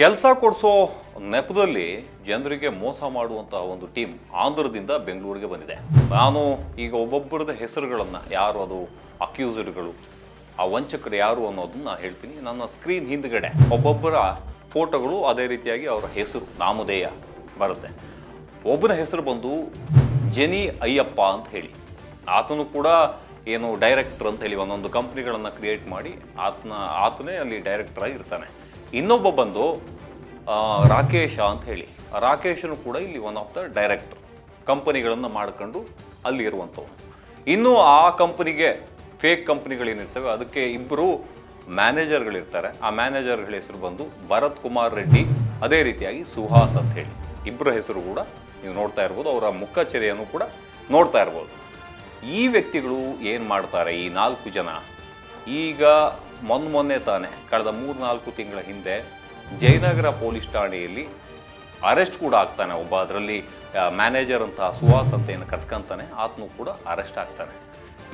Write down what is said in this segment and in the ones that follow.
ಕೆಲಸ ಕೊಡಿಸೋ ನೆಪದಲ್ಲಿ ಜನರಿಗೆ ಮೋಸ ಮಾಡುವಂತಹ ಒಂದು ಟೀಮ್ ಆಂಧ್ರದಿಂದ ಬೆಂಗಳೂರಿಗೆ ಬಂದಿದೆ. ನಾನು ಈಗ ಒಬ್ಬೊಬ್ಬರದ ಹೆಸರುಗಳನ್ನು ಯಾರು ಅದು ಅಕ್ಯೂಸರ್ಗಳು ಆ ವಂಚಕರು ಯಾರು ಅನ್ನೋದನ್ನ ಹೇಳ್ತೀನಿ. ನನ್ನ ಸ್ಕ್ರೀನ್ ಹಿಂದ್ಗಡೆ ಒಬ್ಬೊಬ್ಬರ ಫೋಟೋಗಳು ಅದೇ ರೀತಿಯಾಗಿ ಅವರ ಹೆಸರು, ನಾಮಧೇಯ ಬರುತ್ತೆ. ಒಬ್ಬನ ಹೆಸರು ಬಂದು ಜೆನಿ ಅಯ್ಯಪ್ಪ ಅಂತ ಹೇಳಿ. ಆತನು ಕೂಡ ಏನು ಡೈರೆಕ್ಟರ್ ಅಂತ ಹೇಳಿ ಒಂದೊಂದು ಕಂಪ್ನಿಗಳನ್ನು ಕ್ರಿಯೇಟ್ ಮಾಡಿ ಆತನ, ಆತನೇ ಅಲ್ಲಿ ಡೈರೆಕ್ಟರ್ ಆಗಿರ್ತಾನೆ ಇನ್ನೊಬ್ಬ ಬಂದು ರಾಕೇಶ ಅಂತ ಹೇಳಿ. ರಾಕೇಶನು ಕೂಡ ಇಲ್ಲಿ ಒನ್ ಆಫ್ ದ ಡೈರೆಕ್ಟರ್ ಕಂಪನಿಗಳನ್ನು ಮಾಡ್ಕೊಂಡು ಅಲ್ಲಿ ಇರುವಂಥವ್ರು. ಇನ್ನು ಆ ಕಂಪನಿಗೆ ಫೇಕ್ ಕಂಪ್ನಿಗಳೇನಿರ್ತವೆ ಅದಕ್ಕೆ ಇಬ್ಬರು ಮ್ಯಾನೇಜರ್ಗಳಿರ್ತಾರೆ ಆ ಮ್ಯಾನೇಜರ್ಗಳ ಹೆಸರು ಬಂದು ಭರತ್ ಕುಮಾರ್ ರೆಡ್ಡಿ, ಅದೇ ರೀತಿಯಾಗಿ ಸುಹಾಸ್ ಅಂತ ಹೇಳಿ. ಇಬ್ಬರ ಹೆಸರು ಕೂಡ ನೀವು ನೋಡ್ತಾ ಇರ್ಬೋದು, ಅವರ ಮುಖಚರ್ಯನ್ನು ಕೂಡ ನೋಡ್ತಾ ಇರ್ಬೋದು. ಈ ವ್ಯಕ್ತಿಗಳು ಏನು ಮಾಡ್ತಾರೆ, ಈ ನಾಲ್ಕು ಜನ? ಈಗ ಮೊನ್ನೆ ಮೊನ್ನೆ ತಾನೆ, ಕಳೆದ ಮೂರು ನಾಲ್ಕು ತಿಂಗಳ ಹಿಂದೆ ಜಯನಗರ ಪೊಲೀಸ್ ಠಾಣೆಯಲ್ಲಿ ಅರೆಸ್ಟ್ ಕೂಡ ಆಗ್ತಾನೆ. ಒಬ್ಬ ಅದರಲ್ಲಿ ಮ್ಯಾನೇಜರ್ ಅಂತ ಸುಹಾಸ್ ಅಂತ ಏನು ಕರ್ಸ್ಕೊಂತಾನೆ, ಆತನು ಕೂಡ ಅರೆಸ್ಟ್ ಆಗ್ತಾನೆ.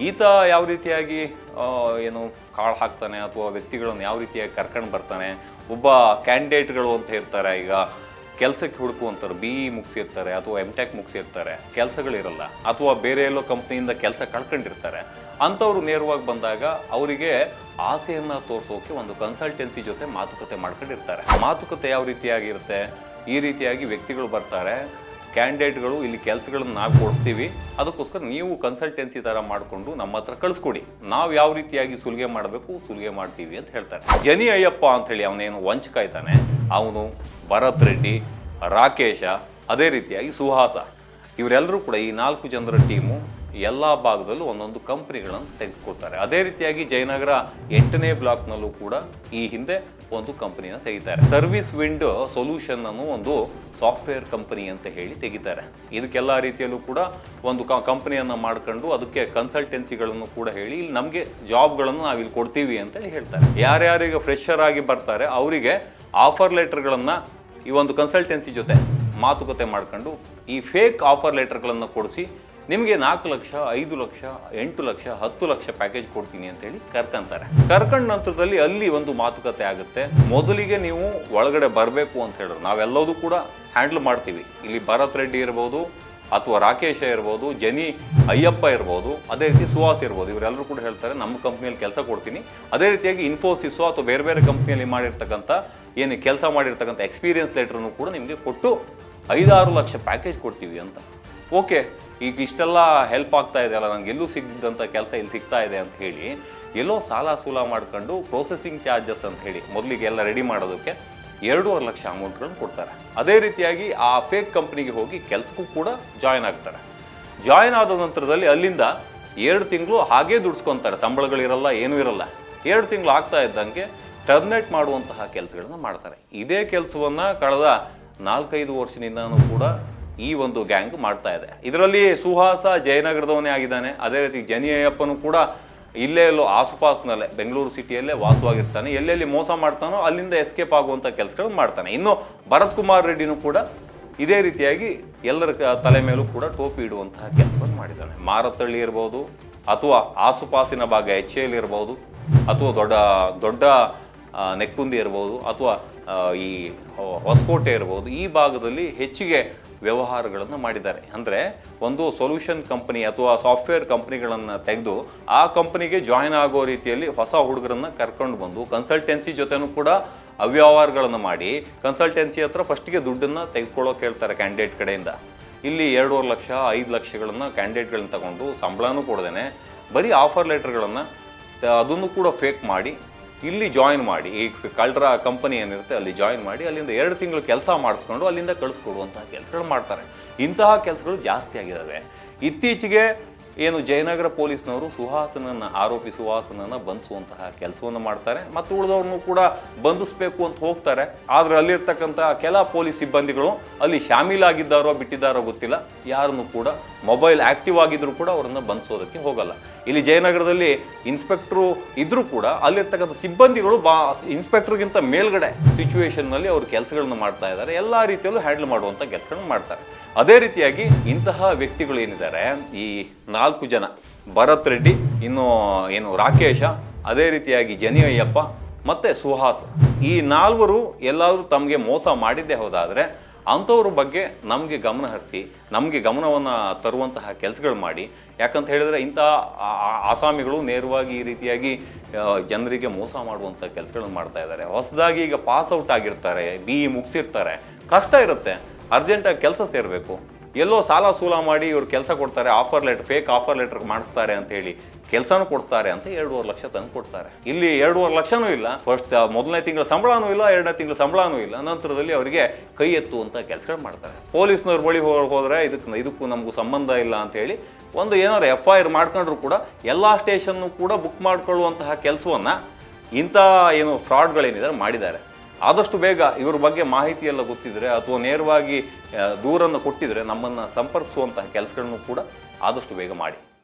ಈತ ಯಾವ ರೀತಿಯಾಗಿ ಏನು ಕಾಳು ಹಾಕ್ತಾನೆ ಅಥವಾ ವ್ಯಕ್ತಿಗಳನ್ನು ಯಾವ ರೀತಿಯಾಗಿ ಕರ್ಕೊಂಡು ಬರ್ತಾನೆ? ಒಬ್ಬ ಕ್ಯಾಂಡಿಡೇಟ್ಗಳು ಅಂತ ಇರ್ತಾರೆ ಈಗ ಕೆಲಸಕ್ಕೆ ಹುಡುಕುವಂಥವ್ರು ಬಿ ಇ ಮುಗಿಸಿರ್ತಾರೆ ಅಥವಾ ಎಂ ಟೆಕ್ ಮುಗಿಸಿರ್ತಾರೆ, ಕೆಲಸಗಳಿರಲ್ಲ, ಅಥವಾ ಬೇರೆ ಎಲ್ಲೋ ಕಂಪ್ನಿಯಿಂದ ಕೆಲಸ ಕಳ್ಕೊಂಡಿರ್ತಾರೆ. ಅಂಥವ್ರು ನೇರವಾಗಿ ಬಂದಾಗ ಅವರಿಗೆ ಆಸೆಯನ್ನು ತೋರಿಸೋಕೆ ಒಂದು ಕನ್ಸಲ್ಟೆನ್ಸಿ ಜೊತೆ ಮಾತುಕತೆ ಮಾಡ್ಕೊಂಡಿರ್ತಾರೆ. ಮಾತುಕತೆ ಯಾವ ರೀತಿಯಾಗಿರುತ್ತೆ? ಈ ರೀತಿಯಾಗಿ ವ್ಯಕ್ತಿಗಳು ಬರ್ತಾರೆ. ಕ್ಯಾಂಡಿಡೇಟ್ಗಳು ಇಲ್ಲಿ ಕೆಲಸಗಳನ್ನು ನಾವು ಕೊಡ್ತೀವಿ. ಅದಕ್ಕೋಸ್ಕರ ನೀವು ಕನ್ಸಲ್ಟೆನ್ಸಿ ಥರ ಮಾಡಿಕೊಂಡು ನಮ್ಮ ಹತ್ರ ಕಳಿಸ್ಕೊಡಿ. ನಾವು ಯಾವ ರೀತಿಯಾಗಿ ಸುಲಿಗೆ ಮಾಡಬೇಕು, ಸುಲಿಗೆ ಮಾಡ್ತೀವಿ ಅಂತ ಹೇಳ್ತಾರೆ. ಜನಿ ಅಯ್ಯಪ್ಪ ಅಂಥೇಳಿ ಅವನೇನು ವಂಚಕ ಇದ್ದಾನೆ. ಅವನು ಭರತ್ ರೆಡ್ಡಿ, ರಾಕೇಶ, ಅದೇ ರೀತಿಯಾಗಿ ಸುಹಾಸ. ಇವರೆಲ್ಲರೂ ಕೂಡ ಈ ನಾಲ್ಕು ಜನರ ಟೀಮು ಎಲ್ಲ ಭಾಗದಲ್ಲೂ ಒಂದೊಂದು ಕಂಪ್ನಿಗಳನ್ನು ತೆಗೆದುಕೊಳ್ತಾರೆ. ಅದೇ ರೀತಿಯಾಗಿ ಜಯನಗರ ಎಂಟನೇ ಬ್ಲಾಕ್ನಲ್ಲೂ ಕೂಡ ಈ ಹಿಂದೆ ಒಂದು ಕಂಪನಿನ ತೆಗಿತಾರೆ. ಸರ್ವಿಸ್ ವಿಂಡೋ ಸೊಲ್ಯೂಷನ್ ಅನ್ನೋ ಒಂದು ಸಾಫ್ಟ್ವೇರ್ ಕಂಪನಿ ಅಂತ ಹೇಳಿ ತೆಗಿತಾರೆ. ಇದಕ್ಕೆಲ್ಲ ರೀತಿಯಲ್ಲೂ ಕೂಡ ಒಂದು ಕಂಪನಿಯನ್ನು ಮಾಡ್ಕೊಂಡು ಅದಕ್ಕೆ ಕನ್ಸಲ್ಟೆನ್ಸಿಗಳನ್ನು ಕೂಡ ಹೇಳಿ ಇಲ್ಲಿ ನಮಗೆ ಜಾಬ್ಗಳನ್ನು ನಾವು ಇಲ್ಲಿ ಕೊಡ್ತೀವಿ ಅಂತ ಹೇಳಿ ಹೇಳ್ತಾರೆ. ಯಾರ್ಯಾರಿಗೆ ಫ್ರೆಶರ್ ಆಗಿ ಬರ್ತಾರೆ ಅವರಿಗೆ ಆಫರ್ ಲೆಟರ್ಗಳನ್ನು ಈ ಒಂದು ಕನ್ಸಲ್ಟೆನ್ಸಿ ಜೊತೆ ಮಾತುಕತೆ ಮಾಡ್ಕೊಂಡು ಈ ಫೇಕ್ ಆಫರ್ ಲೆಟರ್ಗಳನ್ನು ಕೊಡಿಸಿ ನಿಮಗೆ ನಾಲ್ಕು ಲಕ್ಷ, ಐದು ಲಕ್ಷ, ಎಂಟು ಲಕ್ಷ, ಹತ್ತು ಲಕ್ಷ ಪ್ಯಾಕೇಜ್ ಕೊಡ್ತೀನಿ ಅಂತ ಹೇಳಿ ಕರ್ಕೊಂತಾರೆ. ಕರ್ಕೊಂಡ ನಂತರದಲ್ಲಿ ಅಲ್ಲಿ ಒಂದು ಮಾತುಕತೆ ಆಗುತ್ತೆ. ಮೊದಲಿಗೆ ನೀವು ಒಳಗಡೆ ಬರಬೇಕು ಅಂತ ಹೇಳಿದ್ರು. ನಾವೆಲ್ಲದೂ ಕೂಡ ಹ್ಯಾಂಡಲ್ ಮಾಡ್ತೀವಿ. ಇಲ್ಲಿ ಭರತ್ ರೆಡ್ಡಿ ಇರ್ಬೋದು, ಅಥವಾ ರಾಕೇಶ ಇರ್ಬೋದು, ಜನಿ ಅಯ್ಯಪ್ಪ ಇರ್ಬೋದು, ಅದೇ ರೀತಿ ಸುಹಾಸ್ ಇರ್ಬೋದು. ಇವರೆಲ್ಲರೂ ಕೂಡ ಹೇಳ್ತಾರೆ, ನಮ್ಮ ಕಂಪ್ನಿಯಲ್ಲಿ ಕೆಲಸ ಕೊಡ್ತೀನಿ. ಅದೇ ರೀತಿಯಾಗಿ ಇನ್ಫೋಸಿಸೋ ಅಥವಾ ಬೇರೆ ಬೇರೆ ಕಂಪ್ನಿಯಲ್ಲಿ ಮಾಡಿರ್ತಕ್ಕಂಥ, ಏನು ಕೆಲಸ ಮಾಡಿರ್ತಕ್ಕಂಥ ಎಕ್ಸ್ಪೀರಿಯನ್ಸ್ ಲೆಟ್ರನ್ನು ಕೂಡ ನಿಮಗೆ ಕೊಟ್ಟು ಐದಾರು ಲಕ್ಷ ಪ್ಯಾಕೇಜ್ ಕೊಡ್ತೀವಿ ಅಂತ. ಓಕೆ, ಈಗ ಇಷ್ಟೆಲ್ಲ ಹೆಲ್ಪ್ ಆಗ್ತಾ ಇದೆ ಅಲ್ಲ ನನಗೆ ಎಲ್ಲೂ ಸಿಗ್ದಿದ್ದಂಥ ಕೆಲಸ ಇಲ್ಲಿ ಸಿಗ್ತಾ ಇದೆ ಅಂತ ಹೇಳಿ, ಎಲ್ಲೋ ಸಾಲ ಸೂಲ ಮಾಡ್ಕೊಂಡು ಪ್ರೊಸೆಸಿಂಗ್ ಚಾರ್ಜಸ್ ಅಂತ ಹೇಳಿ, ಮೊದಲಿಗೆ ಎಲ್ಲ ರೆಡಿ ಮಾಡೋದಕ್ಕೆ ಎರಡೂವರೆ ಲಕ್ಷ ಅಮೌಂಟ್ಗಳನ್ನು ಕೊಡ್ತಾರೆ. ಅದೇ ರೀತಿಯಾಗಿ ಆ ಫೇಕ್ ಕಂಪ್ನಿಗೆ ಹೋಗಿ ಕೆಲಸಕ್ಕೂ ಕೂಡ ಜಾಯ್ನ್ ಆಗ್ತಾರೆ. ಜಾಯ್ನ್ ಆದ ನಂತರದಲ್ಲಿ ಅಲ್ಲಿಂದ ಎರಡು ತಿಂಗಳು ಹಾಗೇ ದುಡ್ಸ್ಕೊತಾರೆ, ಸಂಬಳಗಳಿರಲ್ಲ, ಏನೂ ಇರಲ್ಲ. ಎರಡು ತಿಂಗಳು ಆಗ್ತಾ ಇದ್ದಂಗೆ ಟರ್ಮಿನೇಟ್ ಮಾಡುವಂತಹ ಕೆಲಸಗಳನ್ನು ಮಾಡ್ತಾರೆ. ಇದೇ ಕೆಲಸವನ್ನು ಕಳೆದ ನಾಲ್ಕೈದು ವರ್ಷದಿಂದನೂ ಕೂಡ ಈ ಒಂದು ಗ್ಯಾಂಗ್ ಮಾಡ್ತಾ ಇದೆ. ಇದರಲ್ಲಿ ಸುಹಾಸ ಜಯನಗರದವನೇ ಆಗಿದ್ದಾನೆ. ಅದೇ ರೀತಿ ಜನಿಯಪ್ಪನು ಕೂಡ ಇಲ್ಲೇ ಎಲ್ಲೋ ಆಸುಪಾಸ್ನಲ್ಲೇ, ಬೆಂಗಳೂರು ಸಿಟಿಯಲ್ಲೇ ವಾಸವಾಗಿರ್ತಾನೆ. ಎಲ್ಲೆಲ್ಲಿ ಮೋಸ ಮಾಡ್ತಾನೋ ಅಲ್ಲಿಂದ ಎಸ್ಕೇಪ್ ಆಗುವಂಥ ಕೆಲಸಗಳನ್ನು ಮಾಡ್ತಾನೆ. ಇನ್ನು ಭರತ್ ಕುಮಾರ್ ರೆಡ್ಡಿನೂ ಕೂಡ ಇದೇ ರೀತಿಯಾಗಿ ಎಲ್ಲರ ತಲೆ ಮೇಲೂ ಕೂಡ ಟೋಪಿ ಇಡುವಂತಹ ಕೆಲಸವನ್ನು ಮಾಡಿದ್ದಾನೆ. ಮಾರತಳ್ಳಿ ಇರ್ಬೋದು, ಅಥವಾ ಆಸುಪಾಸಿನ ಭಾಗ ಎಚ್ ಇರ್ಬೋದು, ಅಥವಾ ದೊಡ್ಡ ದೊಡ್ಡ ನೆಕ್ಕುಂದಿ ಇರ್ಬೋದು, ಅಥವಾ ಈ ಹೊಸಕೋಟೆ ಇರ್ಬೋದು, ಈ ಭಾಗದಲ್ಲಿ ಹೆಚ್ಚಿಗೆ ವ್ಯವಹಾರಗಳನ್ನು ಮಾಡಿದ್ದಾರೆ. ಅಂದರೆ ಒಂದು ಸೊಲ್ಯೂಷನ್ ಕಂಪನಿ ಅಥವಾ ಸಾಫ್ಟ್ವೇರ್ ಕಂಪ್ನಿಗಳನ್ನು ತೆಗೆದು ಆ ಕಂಪನಿಗೆ ಜಾಯಿನ್ ಆಗೋ ರೀತಿಯಲ್ಲಿ ಹೊಸ ಹುಡುಗರನ್ನ ಕರ್ಕೊಂಡು ಬಂದು ಕನ್ಸಲ್ಟೆನ್ಸಿ ಜೊತೆನೂ ಕೂಡ ಅವ್ಯವಹಾರಗಳನ್ನು ಮಾಡಿ ಕನ್ಸಲ್ಟೆನ್ಸಿ ಹತ್ರ ಫಸ್ಟಿಗೆ ದುಡ್ಡನ್ನು ತೆಗೆದುಕೊಳ್ಳೋಕೆ ಹೇಳ್ತಾರೆ ಕ್ಯಾಂಡಿಡೇಟ್ ಕಡೆಯಿಂದ. ಇಲ್ಲಿ ಎರಡೂವರೆ ಲಕ್ಷ, ಐದು ಲಕ್ಷಗಳನ್ನು ಕ್ಯಾಂಡಿಡೇಟ್ಗಳನ್ನ ತಗೊಂಡು ಸಂಬಳನೂ ಕೊಡ್ದೇನೆ. ಬರೀ ಆಫರ್ ಲೆಟರ್ಗಳನ್ನು ಅದನ್ನು ಕೂಡ ಫೇಕ್ ಮಾಡಿ ಇಲ್ಲಿ ಜಾಯಿನ್ ಮಾಡಿ, ಈ ಕಳ್ರ ಕಂಪನಿ ಏನಿರುತ್ತೆ ಅಲ್ಲಿ ಜಾಯಿನ್ ಮಾಡಿ, ಅಲ್ಲಿಂದ ಎರಡು ತಿಂಗಳು ಕೆಲಸ ಮಾಡಿಸ್ಕೊಂಡು ಅಲ್ಲಿಂದ ಕಳಿಸ್ಕೊಡುವಂತಹ ಕೆಲಸಗಳು ಮಾಡ್ತಾರೆ. ಇಂತಹ ಕೆಲಸಗಳು ಜಾಸ್ತಿ ಆಗಿದ್ದಾವೆ ಇತ್ತೀಚೆಗೆ ಏನು ಜಯನಗರ ಪೊಲೀಸ್ನವರು ಸುಹಾಸನನ್ನು ಆರೋಪಿ ಸುಹಾಸನನ್ನು ಬಂಧಿಸುವಂತಹ ಕೆಲಸವನ್ನು ಮಾಡ್ತಾರೆ ಮತ್ತು ಉಳಿದವ್ರನ್ನು ಕೂಡ ಬಂಧಿಸಬೇಕು ಅಂತ ಹೋಗ್ತಾರೆ. ಆದರೆ ಅಲ್ಲಿರ್ತಕ್ಕಂಥ ಕೆಲ ಪೊಲೀಸ್ ಸಿಬ್ಬಂದಿಗಳು ಅಲ್ಲಿ ಶಾಮೀಲಾಗಿದ್ದಾರೋ ಬಿಟ್ಟಿದ್ದಾರೋ ಗೊತ್ತಿಲ್ಲ. ಯಾರನ್ನು ಕೂಡ ಮೊಬೈಲ್ ಆಕ್ಟಿವ್ ಆಗಿದ್ರು ಕೂಡ ಅವರನ್ನು ಬಂಧಿಸೋದಕ್ಕೆ ಹೋಗಲ್ಲ. ಇಲ್ಲಿ ಜಯನಗರದಲ್ಲಿ ಇನ್ಸ್ಪೆಕ್ಟ್ರು ಇದ್ದರೂ ಕೂಡ ಅಲ್ಲಿರ್ತಕ್ಕಂಥ ಸಿಬ್ಬಂದಿಗಳು ಬಾ, ಇನ್ಸ್ಪೆಕ್ಟ್ರಿಗಿಂತ ಮೇಲ್ಗಡೆ ಸಿಚುವೇಷನ್ನಲ್ಲಿ ಅವರು ಕೆಲಸಗಳನ್ನು ಮಾಡ್ತಾ ಇದ್ದಾರೆ. ಎಲ್ಲ ರೀತಿಯಲ್ಲೂ ಹ್ಯಾಂಡಲ್ ಮಾಡುವಂಥ ಕೆಲಸಗಳನ್ನ ಮಾಡ್ತಾರೆ. ಅದೇ ರೀತಿಯಾಗಿ ಇಂತಹ ವ್ಯಕ್ತಿಗಳು ಏನಿದ್ದಾರೆ, ಈ ನಾಲ್ಕು ಜನ, ಭರತ್ ರೆಡ್ಡಿ, ಇನ್ನು ಏನು ರಾಕೇಶ, ಅದೇ ರೀತಿಯಾಗಿ ಜನಿ ಅಯ್ಯಪ್ಪ ಮತ್ತು ಸುಹಾಸ್ ಈ ನಾಲ್ವರು ಎಲ್ಲಾದರೂ ತಮಗೆ ಮೋಸ ಮಾಡಿದ್ದೇ ಹೋದಾದರೆ ಅಂಥವ್ರ ಬಗ್ಗೆ ನಮಗೆ ಗಮನ ಹರಿಸಿ, ನಮಗೆ ಗಮನವನ್ನು ತರುವಂತಹ ಕೆಲಸಗಳು ಮಾಡಿ. ಯಾಕಂತ ಹೇಳಿದರೆ ಇಂಥ ಆಸಾಮಿಗಳು ನೇರವಾಗಿ ಈ ರೀತಿಯಾಗಿ ಜನರಿಗೆ ಮೋಸ ಮಾಡುವಂಥ ಕೆಲಸಗಳನ್ನು ಮಾಡ್ತಾ ಇದ್ದಾರೆ. ಹೊಸದಾಗಿ ಈಗ ಪಾಸ್ ಔಟ್ ಆಗಿರ್ತಾರೆ, ಬಿ ಇ ಮುಗಿಸಿರ್ತಾರೆ. ಕಷ್ಟ ಇರುತ್ತೆ. ಅರ್ಜೆಂಟಾಗಿ ಕೆಲಸ ಸೇರಬೇಕು. ಎಲ್ಲೋ ಸಾಲ ಸೂಲ ಮಾಡಿ ಇವ್ರು ಕೆಲಸ ಕೊಡ್ತಾರೆ offer letter fake offer letter ಮಾಡಿಸ್ತಾರೆ ಅಂತ ಹೇಳಿ ಕೆಲಸನೂ ಕೊಡ್ತಾರೆ ಅಂತ ಎರಡೂವರೆ ಲಕ್ಷ ತಂದು ಕೊಡ್ತಾರೆ. ಇಲ್ಲಿ ಎರಡೂವರೆ ಲಕ್ಷನೂ ಇಲ್ಲ ಫಸ್ಟ್ ಮೊದಲನೇ ತಿಂಗಳ ಸಂಬಳನೂ ಇಲ್ಲ, ಎರಡನೇ ತಿಂಗಳ ಸಂಬಳನೂ ಇಲ್ಲ ನಂತರದಲ್ಲಿ ಅವರಿಗೆ ಕೈ ಎತ್ತುವಂಥ ಕೆಲಸಗಳು ಮಾಡ್ತಾರೆ. ಪೊಲೀಸ್ನವ್ರ ಬಳಿ ಹೋದ್ರೆ ಇದಕ್ಕೆ ಇದಕ್ಕೂ ನಮಗೂ ಸಂಬಂಧ ಇಲ್ಲ ಅಂತ ಹೇಳಿ ಒಂದು ಏನಾರು ಎಫ್ ಐ ಆರ್ ಮಾಡ್ಕೊಂಡ್ರು ಕೂಡ ಎಲ್ಲ ಸ್ಟೇಷನ್ನು ಕೂಡ ಬುಕ್ ಮಾಡಿಕೊಳ್ಳುವಂತಹ ಕೆಲಸವನ್ನು ಇಂಥ ಏನು ಫ್ರಾಡ್ಗಳೇನಿದ್ದಾರೆ ಮಾಡಿದ್ದಾರೆ. ಆದಷ್ಟು ಬೇಗ ಇವ್ರ ಬಗ್ಗೆ ಮಾಹಿತಿ ಎಲ್ಲ ಗೊತ್ತಿದ್ರೆ ಅಥವಾ ನೇರವಾಗಿ ದೂರನ್ನು ಕೊಟ್ಟಿದ್ರೆ ನಮ್ಮನ್ನು ಸಂಪರ್ಕಿಸುವಂತಹ ಕೆಲಸಗಳನ್ನು ಕೂಡ ಆದಷ್ಟು ಬೇಗ ಮಾಡಿ.